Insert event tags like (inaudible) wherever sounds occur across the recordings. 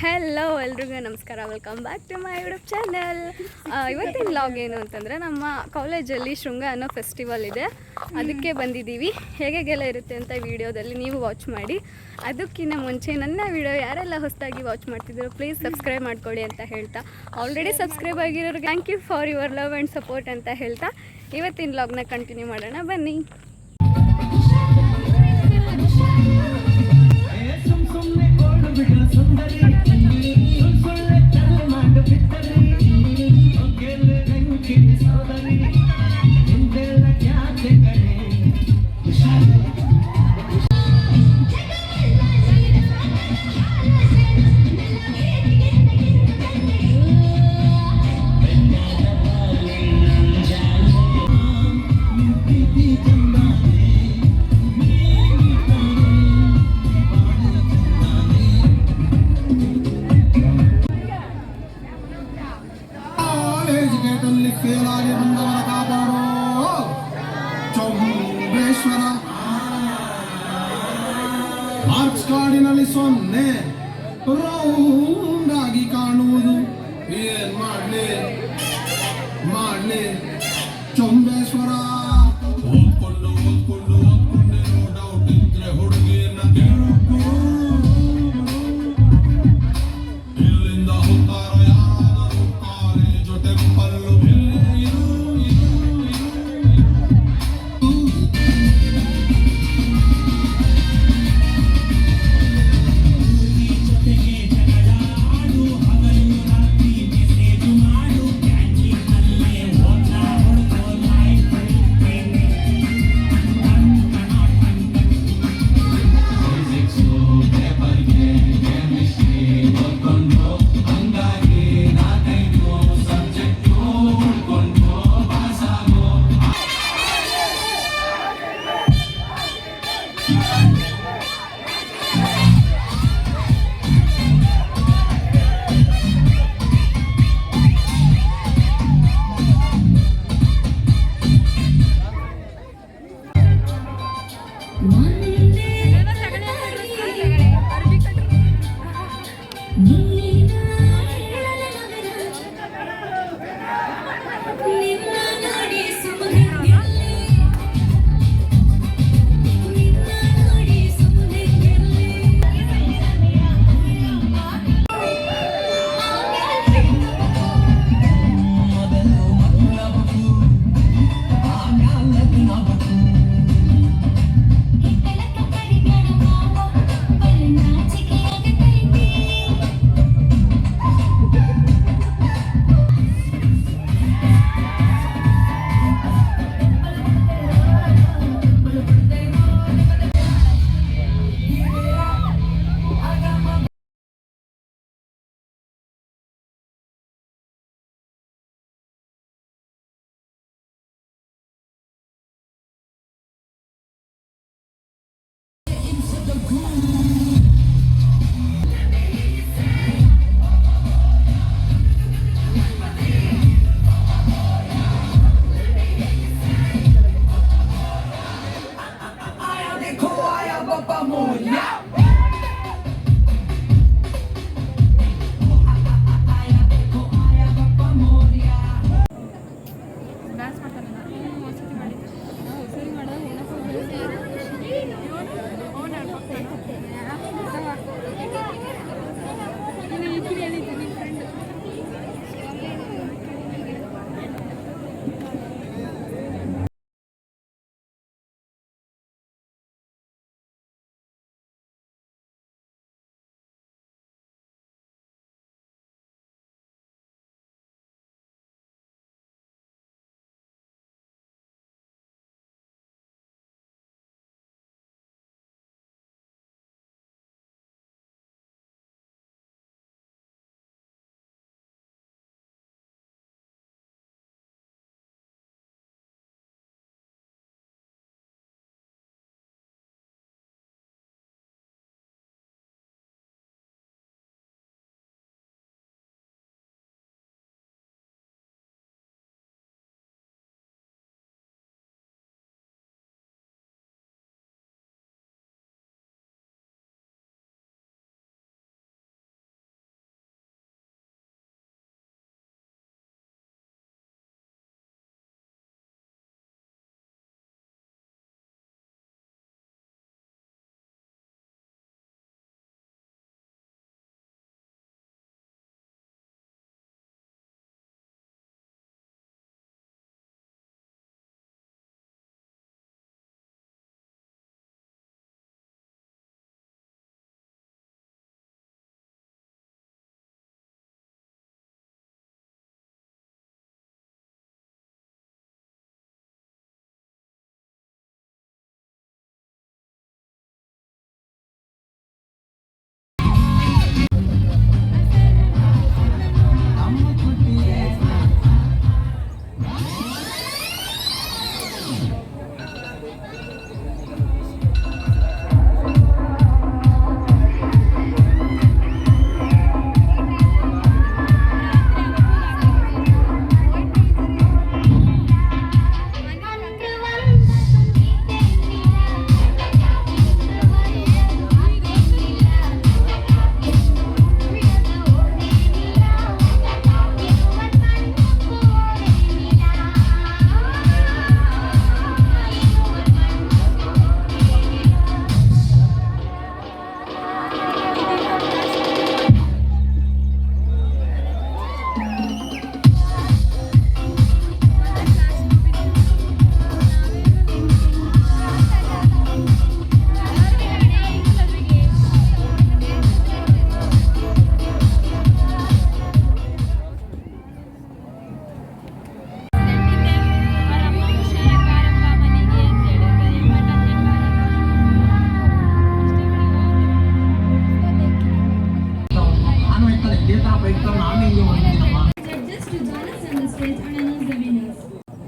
Hello ಎಲ್ರಿಗೂ ನಮಸ್ಕಾರ. Welcome back to my YouTube channel ಇವತ್ತಿನ ಲಾಗ್ ಏನು ಅಂತಂದರೆ ನಮ್ಮ ಕಾಲೇಜಲ್ಲಿ ಶೃಂಗ ಅನ್ನೋ ಫೆಸ್ಟಿವಲ್ ಇದೆ. ಅದಕ್ಕೆ ಬಂದಿದ್ದೀವಿ. ಹೇಗೆಲ್ಲ ಇರುತ್ತೆ ಅಂತ ವಿಡಿಯೋದಲ್ಲಿ ನೀವು ವಾಚ್ ಮಾಡಿ. ಅದಕ್ಕಿಂತ ಮುಂಚೆ ನನ್ನ ವಿಡಿಯೋ ಯಾರೆಲ್ಲ ಹೊಸದಾಗಿ ವಾಚ್ ಮಾಡ್ತಿದ್ರು ಪ್ಲೀಸ್ ಸಬ್ಸ್ಕ್ರೈಬ್ ಮಾಡ್ಕೊಳ್ಳಿ ಅಂತ ಹೇಳ್ತಾ. ಆಲ್ರೆಡಿ ಸಬ್ಸ್ಕ್ರೈಬ್ ಆಗಿರೋರು thank you for your love and support ಅಂತ ಹೇಳ್ತಾ ಇವತ್ತಿನ ಲಾಗ್ನ ಕಂಟಿನ್ಯೂ ಮಾಡೋಣ. ಬನ್ನಿ. ಸುಮ್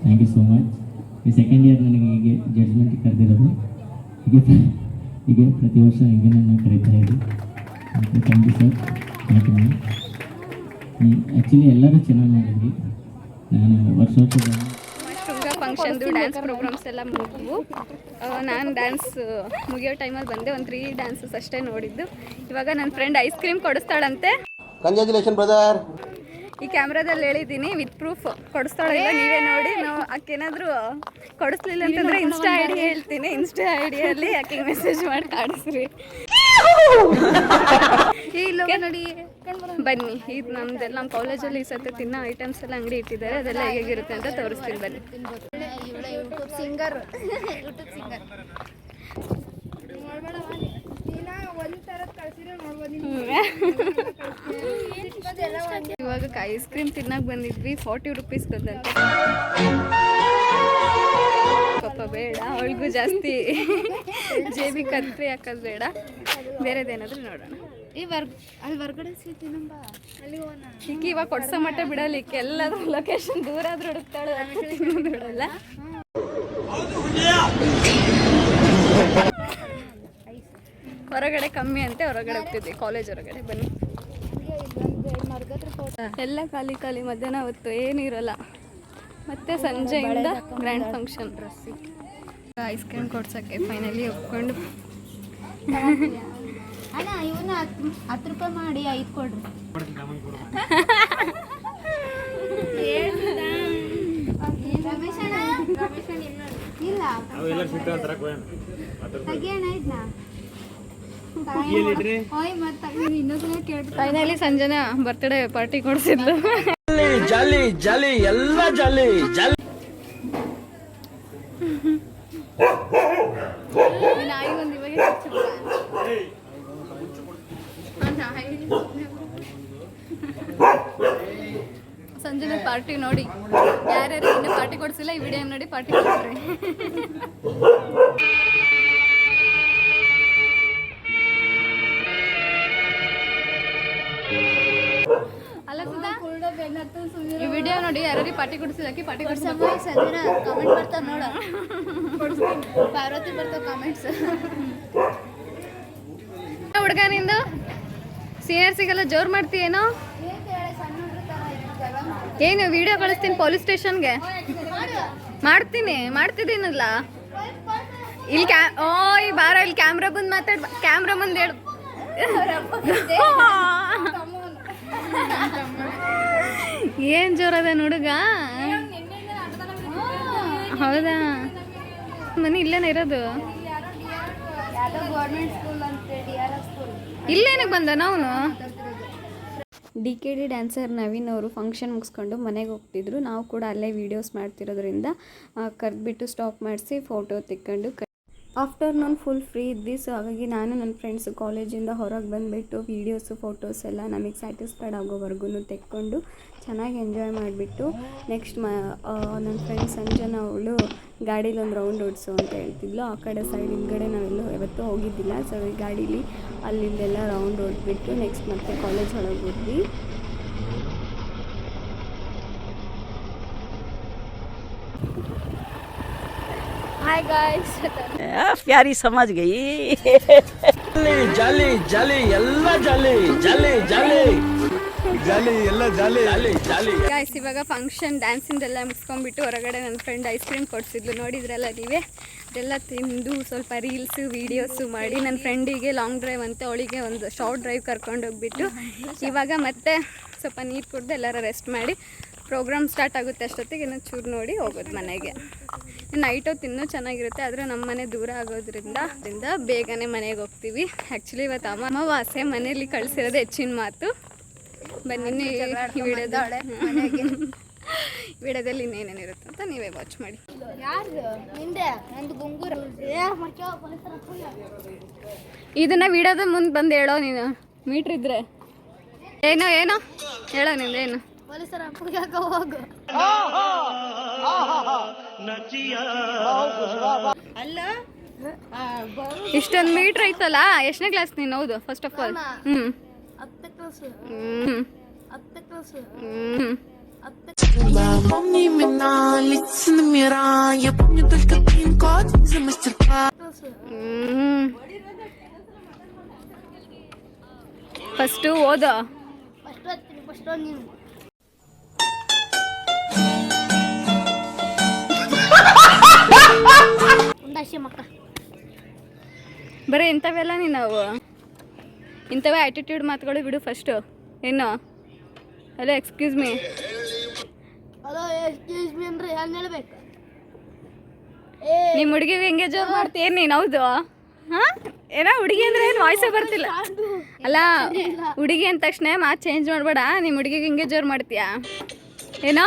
ಥ್ಯಾಂಕ್ ಯು ಸೋ ಮಚ್ ಈ ಸೆಕೆಂಡ್ ಇಯರ್ ನನಗೆ ಹೀಗೆ ಜಡ್ಜ್ಮೆಂಟ್ ಕರೆದಿರೋದು. ಹೀಗೆ ಹೀಗೆ ಪ್ರತಿ ವರ್ಷ ಹೀಗೆ ನನ್ನ ಕರೀತಾ ಇದ್ದೆ. Thank you sir ma'am actually ಎಲ್ಲರೂ ಚೆನ್ನಾಗಿ ಮಾಡಿದ್ವಿ ನಾನು ವರ್ಷ ವರ್ಷ ಫಂಕ್ಷನ್ದು ಡ್ಯಾನ್ಸ್ ಪ್ರೋಗ್ರಾಮ್ಸ್ ಎಲ್ಲ ಮುಗಿದ್ವು. ನಾನು ಡ್ಯಾನ್ಸ್ ಮುಗಿಯೋ ಟೈಮಲ್ಲಿ ಬಂದೆ. ಒಂದು ತ್ರೀ ಡ್ಯಾನ್ಸಸ್ ಅಷ್ಟೇ ನೋಡಿದ್ದು. ಇವಾಗ ನನ್ನ ಫ್ರೆಂಡ್ ಐಸ್ ಕ್ರೀಮ್ ಕೊಡಿಸ್ತಾಳಂತೆ. ಕಂಗ್ರ್ಯಾಚುಲೇಷನ್ ಬ್ರದರ್ ಈ ಕ್ಯಾಮ್ರಾದಲ್ಲಿ ಹೇಳಿದ್ದೀನಿ, ವಿತ್ ಪ್ರೂಫ್ ಕೊಡಿಸ್ತಾಳಿಲ್ಲ ನೀವೇ ನೋಡಿ. ನಾವು ಆಕೆನಾದರೂ ಕೊಡಿಸ್ಲಿಲ್ಲ ಅಂತಂದ್ರೆ ಇನ್ಸ್ಟಾ ಐ ಡಿ ಹೇಳ್ತೀನಿ. ಇನ್ಸ್ಟಾ ಐ ಡಿಯಲ್ಲಿ ಆಕೆಗೆ ಮೆಸೇಜ್ ಮಾಡಿ ಕಾಡಿಸ್ರಿ ಈ ನೋಡಿ ಬನ್ನಿ. ಇದು ನಮ್ದೆಲ್ಲ ನಮ್ಮ ಕಾಲೇಜಲ್ಲಿ ಈ ಸತಿ ತಿನ್ನೋ ಐಟಮ್ಸ್ ಎಲ್ಲ ಅಂಗಡಿ ಇಟ್ಟಿದ್ದಾರೆ. ಅದೆಲ್ಲ ಹೇಗಿರುತ್ತೆ ಅಂತ ತೋರಿಸ್ತೀನಿ, ಬನ್ನಿ. ಯೂಟ್ಯೂಬ್ ಸಿಂಗರ್ ಯೂಟ್ಯೂಬ್ ಸಿಂಗರ್ ಇವಾಗ ಐಸ್ ಕ್ರೀಮ್ ತಿನ್ನಕ್ಕೆ ಬಂದಿದ್ವಿ ಫಾರ್ಟಿ ರುಪೀಸ್ ಬಂದಂತೆ ಪಾಪ ಬೇಡ ಅವಳಿಗೂ ಜಾಸ್ತಿ ಜೇಬಿ ಕತ್ರಿ ಹಾಕೋದು ಬೇಡ. ಬೇರೆದೇನಾದ್ರೂ ನೋಡೋಣ. ಈ ವರ್ಗ ಅಲ್ಲಿ ಹೊರ್ಗಡೆ ಸಿಗ್ತೀನಂಬ ಅಲ್ಲಿ ಹೋಗೋಣ. ಈಗ ಇವಾಗ ಕೊಡ್ಸೋ ಮಟ್ಟ ಬಿಡಲಿಕ್ಕೆ ಎಲ್ಲಾದ್ರೂ ಲೊಕೇಶನ್ ದೂರ ಆದ್ರೂ ಹುಡುಕ್ತಾಳೆ ಬಿಡಲ್ಲ. ಹೊರಗಡೆ ಕಮ್ಮಿ ಅಂತೆ ಹೊರಗಡೆ ಹೋಗ್ತಿದ್ವಿ ಕಾಲೇಜ್ ಹೊರಗಡೆ ಬನ್ನಿ. ಎಲ್ಲ ಖಾಲಿ ಖಾಲಿ ಮಧ್ಯಾಹ್ನ ಹೊತ್ತು ಏನಿರಲ್ಲ. ಇರಲ್ಲ ಮತ್ತೆ ಸಂಜೆಯಿಂದ ಗ್ರ್ಯಾಂಡ್ ಫಂಕ್ಷನ್ ಐಸ್ ಕ್ರೀಮ್ ಕೊಡ್ಸೋಕ್ಕೆ ಫೈನಲಿ ಒಪ್ಕೊಂಡು. ಅಣ್ಣ ಇವನ್ನ ಹತ್ತು ಹತ್ತು ರೂಪಾಯಿ ಮಾಡಿ ಐದು ಕೊಡ್ರಿ. ಇಲ್ಲ. ಫೈನಲಿ ಸಂಜನಾ ಬರ್ತ್ಡೇ ಪಾರ್ಟಿ ಕೊಡ್ಸಿದ್ಲು ಜಾಲಿ ಜಾಲಿ ಎಲ್ಲ ಜಾಲಿ ಜಾಲಿ ನಾಯಿ ಒಂದು ಇವಾಗ ಸಂಜೆನ ಪಾರ್ಟಿ ನೋಡಿ. ಯಾರ್ಯಾರು ಇನ್ನೂ ಪಾರ್ಟಿ ಕೊಡಿಸಿಲ್ಲ ಈ ವಿಡಿಯೋ ನೋಡಿ ಪಾರ್ಟಿ ಕೊಡ್ರಿ ಈ ವಿಡಿಯೋ ನೋಡಿ ಯಾರಿಗೆ ಪಾರ್ಟಿ ಕೊಡಿಸಿದಾಕಿ ಪಾರ್ಟಿ ಕೊಡಿಸಮ್ಮ ಸಂಜೆನ ಕಮೆಂಟ್ ಬರ್ತಾವ ನೋಡ. ಪಾರ್ವತಿ ಬರ್ತಾವ ಕಮೆಂಟ್ಸ್ ಹುಡುಗ ನಿಂದು? ಸೀನಿಯರ್ಸಿಗೆಲ್ಲ ಜೋರ್ ಮಾಡ್ತೀಯೇನೋ? ಏನು ವಿಡಿಯೋ ಕಳಿಸ್ತೀನಿ ಪೊಲೀಸ್ ಸ್ಟೇಷನ್ಗೆ? ಮಾಡ್ತೀನಿ ಮಾಡ್ತಿದ್ದೀನಲ್ಲ. ಇಲ್ಲಿ ಕ್ಯಾ ಓ ಈ ಬಾರ ಇಲ್ಲಿ ಕ್ಯಾಮ್ರಾ ಬಂದು ಮಾತಾಡ್ ಕ್ಯಾಮ್ರಾ ಮುಂದೆ ಹೇಳು. ಏನ್ ಜೋರದ ಹುಡುಗ ಹೌದಾ? ಮನೆ ಇಲ್ಲೇನ ಇರೋದು? ಇಲ್ಲೇನಕ್ಕೆ ಬಂದ ನಾವು D K D dancer Naveen ಅವರು ಫಂಕ್ಷನ್ ಮುಗಿಸ್ಕೊಂಡು ಮನೆಗೆ ಹೋಗ್ತಿದ್ರು. ನಾವು ಕೂಡ ಅಲ್ಲೇ ವೀಡಿಯೋಸ್ ಮಾಡ್ತಿರೋದ್ರಿಂದ ಕರೆದ್ಬಿಟ್ಟು ಸ್ಟಾಪ್ ಮಾಡಿಸಿ ಫೋಟೋ ತೆಕ್ಕೊಂಡು ಆಫ್ಟರ್ನೂನ್ ಫುಲ್ ಫ್ರೀ ಇದ್ವಿ ಸೊ ಹಾಗಾಗಿ ನಾನು ನನ್ನ ಫ್ರೆಂಡ್ಸ್ ಕಾಲೇಜಿಂದ ಹೊರಗೆ ಬಂದುಬಿಟ್ಟು ವೀಡಿಯೋಸು ಫೋಟೋಸ್ ಎಲ್ಲ ನಮಗೆ ಸ್ಯಾಟಿಸ್ಫೈಡ್ ಆಗೋವರೆಗೂ ತೆಕ್ಕೊಂಡು ಚೆನ್ನಾಗಿ ಎಂಜಾಯ್ ಮಾಡಿಬಿಟ್ಟು ನೆಕ್ಸ್ಟ್ ಮ ನನ್ನ ಫ್ರೆಂಡ್ ಸಂಜನ ಅವಳು ಗಾಡೀಲಿ ಒಂದು ರೌಂಡ್ ಓಡಿಸು ಅಂತ ಹೇಳ್ತಿದ್ಲು. ಆ ಕಡೆ ಸೈಡ್ ಹಿಂದ್ಗಡೆ ನಾವೆಲ್ಲೂ ಯಾವತ್ತೂ ಹೋಗಿದ್ದಿಲ್ಲ. ಸೊ ಈ ಗಾಡೀಲಿ ಅಲ್ಲಿಂದೆಲ್ಲ ರೌಂಡ್ ಓಡಿಬಿಟ್ಟು ನೆಕ್ಸ್ಟ್ ಮತ್ತೆ ಕಾಲೇಜ್ ಒಳಗೆ ಹೋದ್ವಿ. ಹಾಯ್ ಗಾಯ್ಸ್ प्यारी समझ गई ಜಾಲಿ ಜಾಲಿ ಎಲ್ಲ ಜಾಲಿ ಜಾಲಿ ಜಾಲಿ ಜಾಲಿ ಎಲ್ಲ ಜಾಲಿ ಜಾಲಿ ಜಾಲಿ ಗಾಯ್ಸ್ ಇವಾಗ ಫಂಕ್ಷನ್ ಡ್ಯಾನ್ಸಿಂದೆಲ್ಲ ಮುಗಿಸ್ಕೊಂಡ್ಬಿಟ್ಟು ಹೊರಗಡೆ ನನ್ನ ಫ್ರೆಂಡ್ ಐಸ್ ಕ್ರೀಮ್ ಕೊಡಿಸಿದ್ಲು ನೋಡಿದ್ರಲ್ಲ ನೀವೇ ಅದೆಲ್ಲ ತಿಂದು ಸ್ವಲ್ಪ ರೀಲ್ಸು ವೀಡಿಯೋಸು ಮಾಡಿ ನನ್ನ ಫ್ರೆಂಡಿಗೆ ಲಾಂಗ್ ಡ್ರೈವ್ ಅಂತ ಅವಳಿಗೆ ಒಂದು ಶಾರ್ಟ್ ಡ್ರೈವ್ ಕರ್ಕೊಂಡು ಹೋಗ್ಬಿಟ್ಟು ಇವಾಗ ಮತ್ತೆ ಸ್ವಲ್ಪ ನೀರು ಕುಡ್ದು ಎಲ್ಲರ ರೆಸ್ಟ್ ಮಾಡಿ ಪ್ರೋಗ್ರಾಮ್ ಸ್ಟಾರ್ಟ್ ಆಗುತ್ತೆ ಅಷ್ಟೊತ್ತಿಗೆ ಇನ್ನೂ ಚೂರು ನೋಡಿ ಹೋಗೋದು ಮನೆಗೆ ನೈಟ್ ಹೊತ್ತು ಇನ್ನೂ ಚೆನ್ನಾಗಿರುತ್ತೆ ಆದರೆ ನಮ್ಮ ಮನೆ ದೂರ ಆಗೋದ್ರಿಂದ ಅದರಿಂದ ಬೇಗನೆ ಮನೆಗೆ ಹೋಗ್ತೀವಿ. ಆ್ಯಕ್ಚುಲಿ ಇವತ್ತು ಅಮ್ಮ ವಾಸೆ ಮನೇಲಿ ಕಳಿಸಿರೋದು ಹೆಚ್ಚಿನ ಮಾತು. ಬನ್ನಿ (laughs) ವಿಡಿಯೋದಲ್ಲಿ ಇನ್ನೇನೇನಿರುತ್ತೆ ಅಂತ ನೀವೇ ವಾಚ್ ಮಾಡಿ. ಇದನ್ನ ವಿಡಿಯೋದ ಮುಂದೆ ಬಂದು ಹೇಳೋ ನೀನು. ಮೀಟ್ರ್ ಇದ್ರೆ. ಏನೋ ಏನೋ? ಹೇಳೋ ನಿಂದೇನು ಪೊಲೀಸರ ಅಪ್ಪಗಾಕ ಹೋಗು. ಅಲ್ಲ ಇಷ್ಟೊಂದು ಮೀಟ್ರ್ ಐತಲ್ಲ ಎಷ್ಟನೇ ಕ್ಲಾಸ್ ನೀನು? ಹೌದು ಫಸ್ಟ್ ಆಫ್ ಆಲ್ ಹ್ಞೂ ಹತ್ತನೇ ಕ್ಲಾಸ್ ಹ್ಞೂ ಹತ್ತನೇ ಕ್ಲಾಸ್ ಹ್ಞೂ ಫಸ್ಟು ಓದೋ. ಫಸ್ಟ್ ಓದ್ತೀನಿ ಫಸ್ಟ್ ಓದ್ ನೀನು ಮಕ್ಕ. ಬರೀ ಇಂಥವೆಲ್ಲ ನೀನು ಇಂಥವೇ ಆ್ಯಟಿಟ್ಯೂಡ್ ಮಾತುಗಳು ಬಿಡು ಫಸ್ಟು ಏನು hello excuse me hello excuse me ಅಂದ್ರೆ ಹೆಂಗೆ ಹೇಳ್ಬೇಕು? ನಿಮ್ಮ ಹುಡುಗಿಗೆ ಎಂಗೇಜ್ ಮಾಡ್ತೀಯೇನು ನೀನು ಹೌದು? ಹಾಂ? ಏನೋ ಹುಡುಗಿ ಅಂದ್ರೆ ಏನು ವಾಯ್ಸೇ ಬರ್ತಿಲ್ಲ. ಅಲ್ಲ ಹುಡುಗಿ ಅಂದ ತಕ್ಷಣ ಮಾತು ಚೇಂಜ್ ಮಾಡಬೇಡ. ನಿಮ್ಮ ಹುಡುಗಿಗೆ ಹಿಂಗೆ ಜೋರು ಮಾಡ್ತೀಯಾ? ಏನೋ?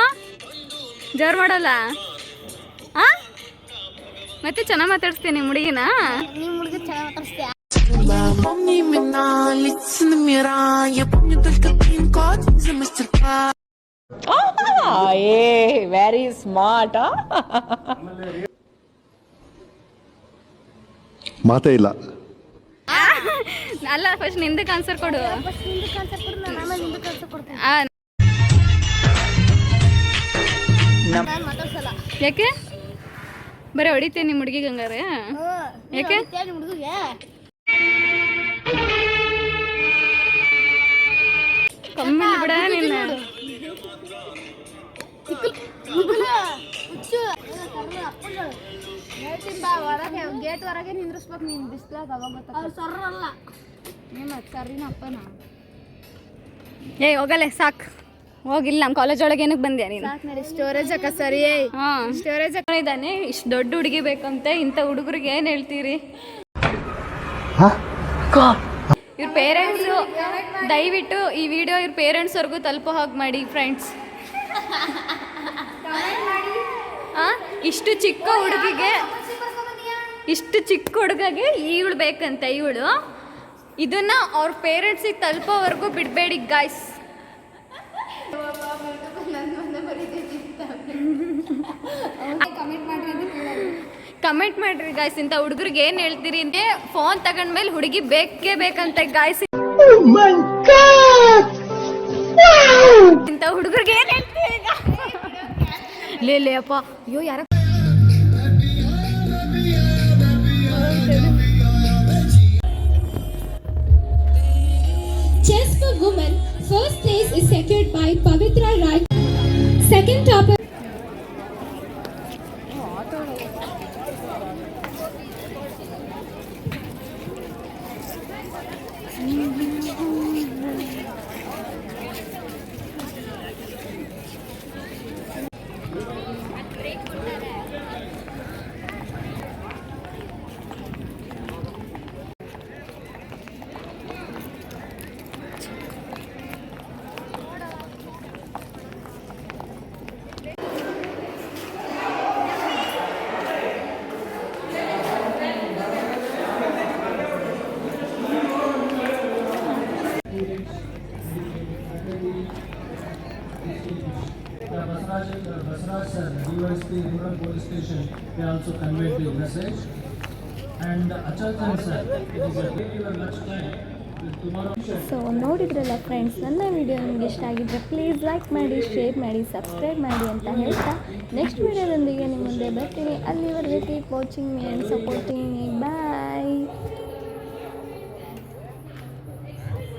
ಜೋರು ಮಾಡಲ್ಲ? ಹಾಂ? ಮತ್ತೆ ಚೆನ್ನಾಗಿ ಮಾತಾಡಿಸ್ತೀನಿ ನಿಮ್ಮ ಹುಡುಗಿನ? ನಿಮ್ಮ ಹುಡುಗ ಚೆನ್ನಾಗಿ ಮಾತಾಡಿಸ್ತೀಯ? ಏ ವೆರಿ ಸ್ಮಾರ್ಟ್ ಮಾತೇ ಇಲ್ಲ. ಅಲ್ಲ ಫಸ್ಟ್ ನಿಂದಕ್ಕೆ ಆನ್ಸರ್ ಕೊಡು. ಯಾಕೆ? ಬರೀ ಹೊಡಿತೀನಿ ನಿಮ್ಮ ಹುಡುಗಿಗೆ ಹಂಗಾರೆ. ಯಾಕೆ? ಕಮ್ಮಿ ಬಿಡ ನಿನ್ನ. ಗೇಟ್ ಹೊರಗೆ ನಿಂದ್ರಿಸ್ಬೇಕು. ನೀನು ಬಿಸ್ಲಾಗ ಅವಾಗ ಸರ್ರಲ್ಲ. ನಿಮ್ಮ ಸರಿನ ಅಪ್ಪನ? ಏ ಹೋಗಲೆ ಸಾಕು. ಹೋಗಿಲ್ಲ ನಮ್ಮ ಕಾಲೇಜ್ ಒಳಗೆ ಏನಕ್ಕೆ ಬಂದ್ಯಾ ನೀನು? ಸ್ಟೋರೇಜ್ ಅಕ್ಕ ಸರಿ ಹಾಂ. ಸ್ಟೋರೇಜ್ ಇದ್ದಾನೆ ಇಷ್ಟು ದೊಡ್ಡ ಹುಡುಗಿ ಬೇಕಂತೆ ಇಂಥ ಹುಡುಗರಿಗೆ ಏನು ಹೇಳ್ತೀರಿ? ಇವ್ರ ಪೇರೆಂಟ್ಸು ದಯವಿಟ್ಟು ಈ ವಿಡಿಯೋ ಇವ್ರ ಪೇರೆಂಟ್ಸ್ವರೆಗೂ ತಲುಪೋ ಹಾಗೆ ಮಾಡಿ ಫ್ರೆಂಡ್ಸ್ ಇಷ್ಟು ಚಿಕ್ಕ ಹುಡುಗಿಗೆ ಇಷ್ಟು ಚಿಕ್ಕ ಹುಡುಗಗೆ ಇವಳು ಬೇಕಂತೆ ಇವಳು ಇದನ್ನ ಅವ್ರ ಪೇರೆಂಟ್ಸಿಗೆ ತಲುಪೋವರೆಗೂ ಬಿಡಬೇಡಿ ಗಾಯ್ಸ್ ಕಮೆಂಟ್ ಮಾಡ್ರಿ ಗಾಯ್ಸ್ ಇಂಥ ಹುಡುಗರಿಗೆ ಏನು ಹೇಳ್ತೀರಿ? ಅಂದ್ರೆ ಫೋನ್ ತಗೊಂಡ್ಮೇಲೆ ಹುಡುಗಿ ಬೇಕೇ ಬೇಕಂತೆ ಗಾಯ್ಸ್ ಇಂಥ ಹುಡುಗರಿಗೆ ಏನು ಹೇಳ್ತೀರಿ ಲೇ ಲೇ ಅಪ್ಪ. ಅಯ್ಯೋ ಯಾರ Chess for women, first place is secured by Pavitra Rai. Second topper. Basraj, sir, DYSP Rural police station, they also conveyed the message. And sir, it is a. So ನೋಡಿದ್ರಲ್ಲ ಫ್ರೆಂಡ್ಸ್ ನನ್ನ ವಿಡಿಯೋ ನಿಮಗೆ ಇಷ್ಟ ಆಗಿದ್ರೆ please like ಮಾಡಿ share ಮಾಡಿ subscribe ಮಾಡಿ ಅಂತ ಹೇಳ್ತಾ ನೆಕ್ಸ್ಟ್ ವಿಡಿಯೋದೊಂದಿಗೆ ನಿಮ್ಮ ಮುಂದೆ ಬರ್ತೀನಿ ಅಲ್ಲಿವರೆಗೆ keep watching me and supporting me bye